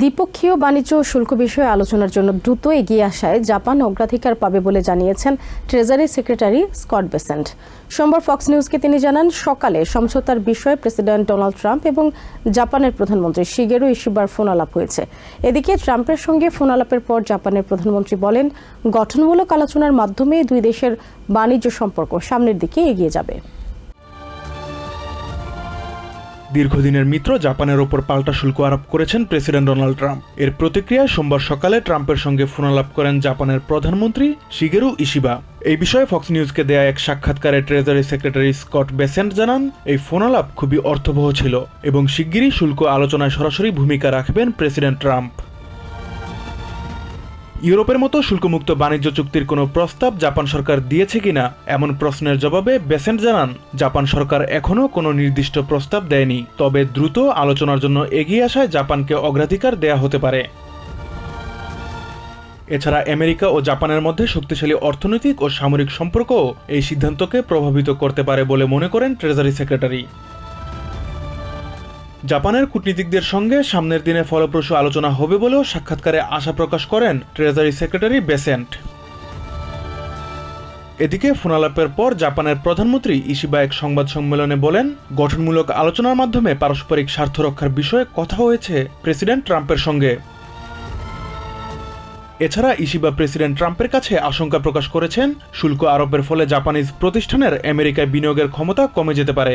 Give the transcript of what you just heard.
দ্বিপক্ষীয় বাণিজ্য শুল্ক বিষয়ে আলোচনার জন্য দ্রুত এগিয়ে আসায় জাপান অগ্রাধিকার পাবে বলে জানিয়েছেন ট্রেজারি সেক্রেটারি স্কট বেসেন্ট। সোমবার ফক্স নিউজকে তিনি জানান, সকালে সমঝোতার বিষয়ে প্রেসিডেন্ট ডোনাল্ড ট্রাম্প এবং জাপানের প্রধানমন্ত্রী শিগেরু ইশিবার ফোন আলাপ হয়েছে। এদিকে ট্রাম্পের সঙ্গে ফোন আলাপের পর জাপানের প্রধানমন্ত্রী বলেন, গঠনমূলক আলোচনার মাধ্যমে দুই দেশের বাণিজ্য সম্পর্ক সামনের দিকে এগিয়ে যাবে। দীর্ঘদিনের মিত্র জাপানের ওপর পাল্টা শুল্ক আরোপ করেছেন প্রেসিডেন্ট ডোনাল্ড ট্রাম্প। এর প্রতিক্রিয়ায় সোমবার সকালে ট্রাম্পের সঙ্গে ফোনালাপ করেন জাপানের প্রধানমন্ত্রী শিগেরু ইশিবা। এই বিষয়ে ফক্স নিউজকে দেয়া এক সাক্ষাৎকারে ট্রেজারি সেক্রেটারি স্কট বেসেন্ট জানান, এই ফোনালাপ খুবই অর্থবহ ছিল এবং শিগগিরই শুল্ক আলোচনায় সরাসরি ভূমিকা রাখবেন প্রেসিডেন্ট ট্রাম্প। ইউরোপের মতো শুল্কমুক্ত বাণিজ্য চুক্তির কোনো প্রস্তাব জাপান সরকার দিয়েছে কিনা, এমন প্রশ্নের জবাবে বেসেন্ট জানান, জাপান সরকার এখনও কোনো নির্দিষ্ট প্রস্তাব দেয়নি, তবে দ্রুত আলোচনার জন্য এগিয়ে আসায় জাপানকে অগ্রাধিকার দেয়া হতে পারে। এছাড়া আমেরিকা ও জাপানের মধ্যে শক্তিশালী অর্থনৈতিক ও সামরিক সম্পর্কও এই সিদ্ধান্তকে প্রভাবিত করতে পারে বলে মনে করেন ট্রেজারি সেক্রেটারি। জাপানের কূটনীতিকদের সঙ্গে সামনের দিনে ফলপ্রসূ আলোচনা হবে বলেও সাক্ষাৎকারে আশা প্রকাশ করেন ট্রেজারি সেক্রেটারি বেসেন্ট। এদিকে ফোনালাপের পর জাপানের প্রধানমন্ত্রী ইশিবা এক সংবাদ সম্মেলনে বলেন, গঠনমূলক আলোচনার মাধ্যমে পারস্পরিক স্বার্থ রক্ষার বিষয়ে কথা হয়েছে প্রেসিডেন্ট ট্রাম্পের সঙ্গে। এছাড়া ইশিবা প্রেসিডেন্ট ট্রাম্পের কাছে আশঙ্কা প্রকাশ করেছেন, শুল্ক আরোপের ফলে জাপানিজ প্রতিষ্ঠানের আমেরিকায় বিনিয়োগের ক্ষমতা কমে যেতে পারে।